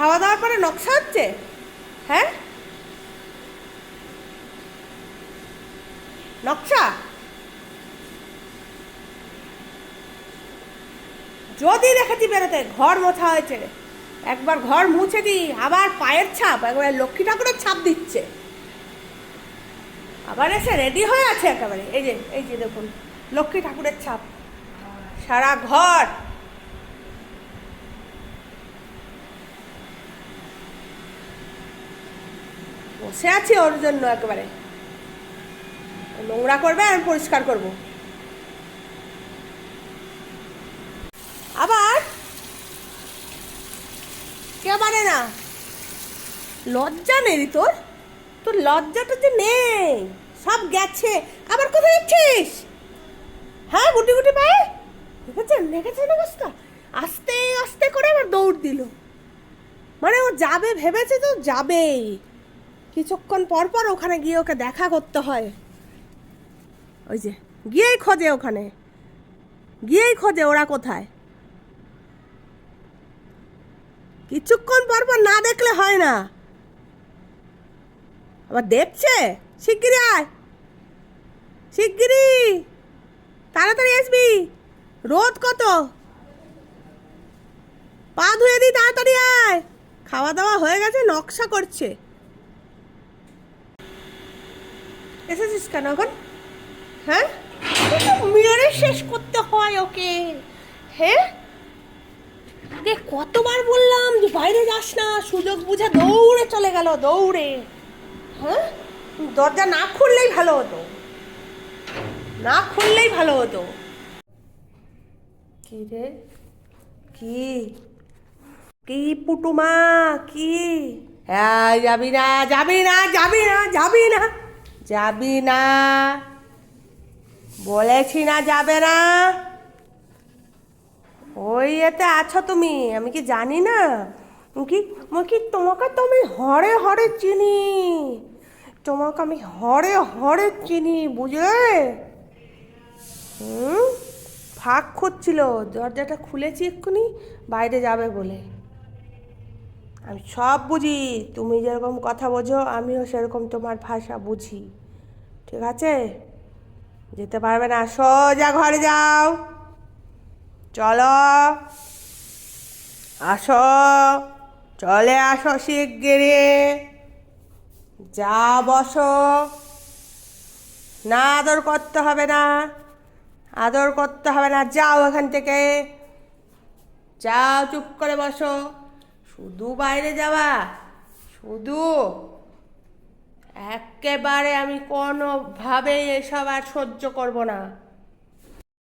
খাওয়া দাওয়ার পরে নকশা হচ্ছে? হ্যাঁ? নকশা? যদি দেখেছি বেরোতে, ঘর মোছা হয়েছে। একবার ঘর মুছে দিই, আবার পায়ের ছাপ, একবার লক্ষ্মী ঠাকুরের ছাপ দিচ্ছে। আবার এসে রেডি হয়ে আছে একেবারে। এই যে এই যে দেখুন, লক্ষ্মী ঠাকুরের ছাপ। সারা ঘর। বসে আছি ওর জন্য একেবারে। নোংরা করবে, আমি পরিষ্কার করব। আবার? কে মানে না। লজ্জা নেই তোর? তোর লজ্জাটা যে নেই। সব গেছে। আবার কোথায় যাচ্ছিস? হ্যাঁ গুটি গুটি পায়ে? দেখেছেন দেখেছেন অবস্থা আস্তে আস্তে করে আবার দৌড় দিল। মানে ও যাবে, ভেবেছে তো যাবেই। কিছুক্ষণ পর পর ওখানে গিয়ে ওকে দেখা করতে হয়। ওই যে, গিয়েই খোঁজে ওখানে। গিয়েই খোঁজে ওরা কোথায়। কিছুক্ষণ পর পর না দেখলে হয় না। আবার দেখছে? শিগগিরি আয়। শিগগিরি তাড়াতাড়ি আসবি। রোদ কত? পা ধুয়ে দিই তাড়াতাড়ি আয়। খাওয়া দাওয়া হয়ে গেছে, নকশা করছে। এসেছিস কেন এখন? হ্যাঁ? মেরে শেষ করতে হয় ওকে। হ্যাঁ? রে কতবার বললাম যে বাইরে যাস না, সুযোগ বুঝে দৌড়ে চলে গেল, দৌড়ে। হ্যাঁ? দরজা না খুললেই ভালো হতো। না খুললেই ভালো হতো। কি রে? কি? কি পুটুমা? কি? হ্যাঁ যাবি না যাবি না যাবি না যাবি না। যাবি না? বলেছি না যাবে না? ওই এতে আছো তুমি, আমি কি জানি না। কি কি তোমাকে তো আমি হরে হরে চিনি। তোমাকে আমি হরে হরে চিনি, বুঝলে? হুম ফাঁক খুঁজছিল, দরজাটা খুলেছি এক্ষুনি, বাইরে যাবে বলে। আমি সব বুঝি। তুমি যেরকম কথা বোঝো, আমিও সেরকম তোমার ভাষা বুঝি। ঠিক আছে? যেতে পারবে না, সোজা ঘরে যাও। চলো। আসো। চলে আসো শিগগিরি যা বসো। না, আদর করতে হবে না। আদর করতে হবে না, যাও এখান থেকে। যাও, চুপ করে বসো। শুধু বাইরে যাওয়া শুধু? একেবারে আমি কোনোভাবেই এসব আর সহ্য করব না।